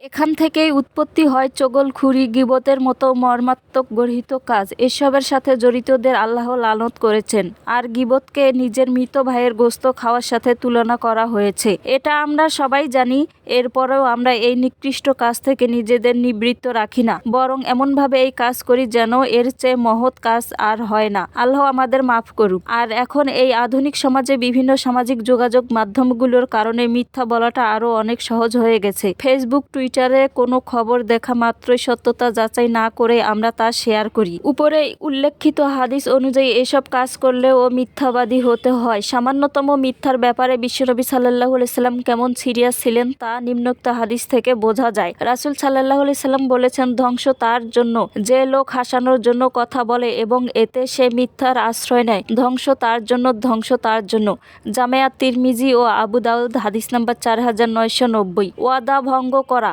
এখান থেকেই উৎপত্তি হয় চগলখুরি গিবতের মতো মর্মাত্মক গর্হিত কাজ। এসবের সাথে জড়িতদের আল্লাহ লালত করেছেন। আর গিবতকে নিজের মৃত ভাইয়ের গোস্ত খাওয়ার সাথে তুলনা করা হয়েছে। এটা আমরা সবাই জানি, এরপরেও আমরা এই নিকৃষ্ট কাজ থেকে নিজেদের নিবৃত্ত রাখি না। বরং এমনভাবে এই কাজ করি যেন এর চেয়ে মহৎ কাজ আর হয় না। আল্লাহ আমাদের মাফ করুক। আর এখন এই আধুনিক সমাজে বিভিন্ন সামাজিক যোগাযোগ মাধ্যমগুলোর কারণে মিথ্যা বলাটা আরও অনেক সহজ হয়ে গেছে। ফেসবুক, টুইটারে কোনো খবর দেখা মাত্রই সত্যতা যাচাই না করে আমরা তা শেয়ার করি। উপরে উল্লেখিত হাদিস অনুযায়ী এসব কাজ করলেও মিথ্যাবাদী হতে হয়। সামান্যতম মিথ্যার ব্যাপারে বিশ্বনবী সাল্লাহ সাল্লাম কেমন সিরিয়াস ছিলেন তা নিম্নোক্ত হাদিস থেকে বোঝা যায়। রাসুল সাল্লাহ সাল্লাম বলেছেন, ধ্বংস তার জন্য। যে লোক হাসানোর জন্য কথা বলে এবং এতে সে মিথ্যার আশ্রয় নেয়। ধ্বংস তার জন্য, ধ্বংস তার জন্য। জামেয়া তিরমিজি ও আবু দাউদ হাদিস নাম্বার চার হাজার নয়শো নব্বই। ওয়াদা ভঙ্গ করা।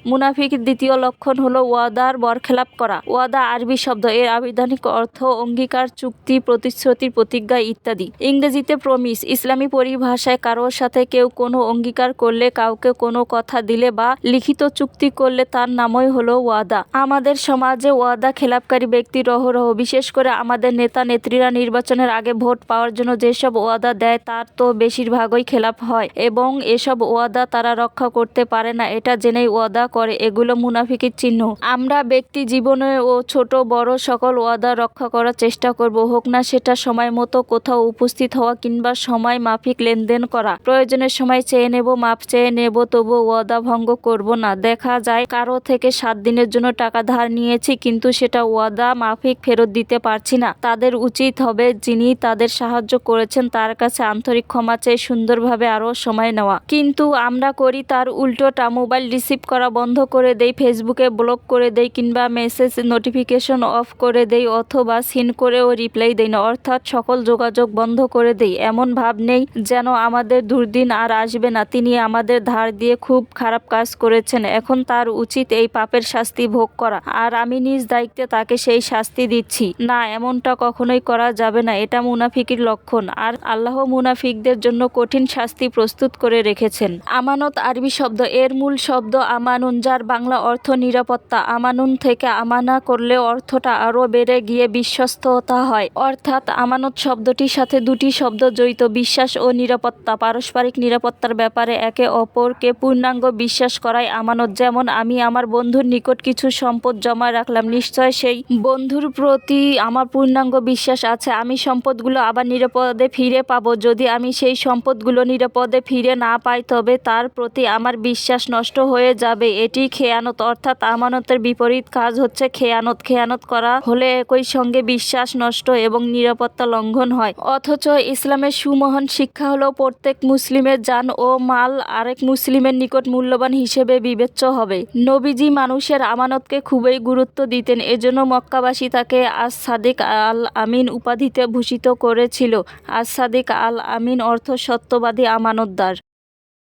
মুনাফিক দ্বিতীয় লক্ষণ হলো ওয়াদার বরখেলাপ করা। ওয়াদা আরবি শব্দ। এর আবিধানিক অর্থ অঙ্গীকার, চুক্তি প্রতিশ্রুতির প্রতিজ্ঞা ইত্যাদি। ইংরেজিতে প্রমিস ইসলামী পরিভাষায় কারোর সাথে কেউ কোনো অঙ্গীকার করলে, কাউকে কোনো কথা দিলে বা লিখিত চুক্তি করলে তার নামই হলো ওয়াদা। আমাদের সমাজে ওয়াদা খেলাপকারী ব্যক্তি রহরহ, বিশেষ করে আমাদের নেতা, নেত্রীরা নির্বাচনের আগে ভোট পাওয়ার জন্য যেসব ওয়াদা দেয়, তার তো বেশিরভাগই খেলাপ হয় এবং এসব ওয়াদা তারা রক্ষা করতে পারে না। এটা জেনেই ওয়াদা করে, এগুলো মুনাফিকের চিহ্ন। আমরা ব্যক্তি জীবনে ও ছোট, বড় সকল ওয়াদা রক্ষা করার চেষ্টা করব। হোক না সেটা সময় মতো কোথাও উপস্থিত হওয়া কিংবা সময় মাফিক লেনদেন করা। প্রয়োজনের সময় চেয়ে নেব, মাপ চেয়ে নেব তবু ওয়াদা ভঙ্গ করব না। দেখা যায় কারও থেকে সাত দিনের জন্য টাকা ধার নিয়েছি, কিন্তু সেটা ওয়াদা মাফিক ফেরত দিতে পারছি না। তাদের উচিত হবে যিনি তাদের সাহায্য করেছেন, তার কাছে আন্তরিক ক্ষমা চেয়ে সুন্দরভাবে আরও সময় নেওয়া। কিন্তু আমরা করি তার উল্টোটা মোবাইল রিসিভ করা বন্ধ করে দেই ফেসবুকে ব্লক করে দেই কিংবা মেসেজ নোটিফিকেশন অফ করে দেই অথবা সিন করেও রিপ্লাই দেই না। অর্থাৎ সকল যোগাযোগ বন্ধ করে দেই। এমন ভাব নেই যেন আমাদের দুর্দিন আর আসবে না। তিনি আমাদের ধার দিয়ে খুব খারাপ কাজ করেছেন। এখন তার উচিত এই পাপের শাস্তি ভোগ করা। আর আমি নিজ দায়িত্বে তাকে সেই শাস্তি দিচ্ছি। না, এমনটা কখনোই করা যাবে না। এটা মুনাফিকির লক্ষণ। আর আল্লাহ মুনাফিকদের জন্য কঠিন শাস্তি প্রস্তুত করে রেখেছেন। আমানত আরবি শব্দ। এর মূল শব্দ আমানুন যার বাংলা অর্থ নিরাপত্তা আমানুন থেকে আমানা করলে অর্থটা আরও বেড়ে গিয়ে বিশ্বস্ততা হয়। অর্থাৎ আমানত শব্দটির সাথে দুটি শব্দ জড়িত বিশ্বাস ও নিরাপত্তা। পারস্পরিক নিরাপত্তার ব্যাপারে একে অপরকে পূর্ণাঙ্গ বিশ্বাস করাই আমানত। যেমন, আমি আমার বন্ধুর নিকট কিছু সম্পদ জমা রাখলাম। নিশ্চয় সেই বন্ধুর প্রতি আমার পূর্ণাঙ্গ বিশ্বাস আছে। আমি সম্পদগুলো আবার নিরাপদে ফিরে পাবো। যদি আমি সেই সম্পদগুলো নিরাপদে ফিরে না পাই, তবে তার প্রতি আমার বিশ্বাস নষ্ট হয়ে যাবে এটি খেয়ানত, অর্থাৎ আমানতের বিপরীত কাজ হচ্ছে খেয়ানত। খেয়ানত করা হলে একই সঙ্গে বিশ্বাস নষ্ট এবং নিরাপত্তা লঙ্ঘন হয়। অথচ ইসলামের সুমহান শিক্ষা হলো প্রত্যেক মুসলিমের যান ও মাল আরেক মুসলিমের নিকট মূল্যবান হিসেবে বিবেচ্য হবে। নবীজি মানুষের আমানতকে খুবই গুরুত্ব দিতেন, এজন্য মক্কাবাসী তাকে আজ সাদিক আল আমিন উপাধিতে ভূষিত করেছিল। আজ সাদিক আল আমিন অর্থ সত্যবাদী আমানতদার।